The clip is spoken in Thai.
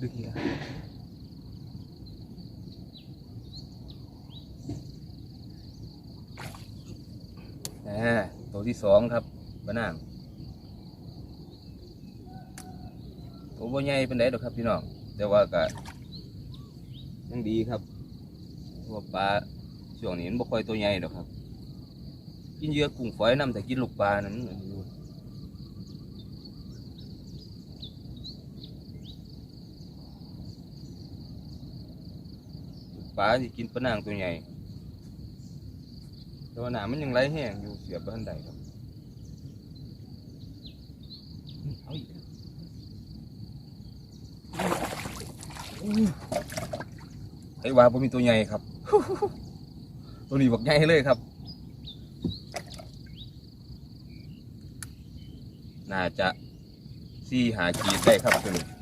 ดึงนะตัวที่สองครับบ้านางตัวบ่ใหญ่เป็นไดดอกครับพี่น้อง แต่ว่าก็ยังดีครับเพราะว่าปลาช่วงนี้มันบ่ค่อยตัวใหญ่ดอกครับ กินเยื่อกุ้งฝอยนำแต่กินลูกปลานั้นมันอยู่ลูก ปลาที่กินปลานางตัวใหญ่แต่ว่าหนามันยังไหลแห้งอยู่เสียบบ้านใดครับเอาอีกแล้วไอ้วาผมมีตัวใหญ่ครับ ตัวนี้บักใหญ่เลยครับ น่าจะสี่หาขีดได้ครับตัวนี้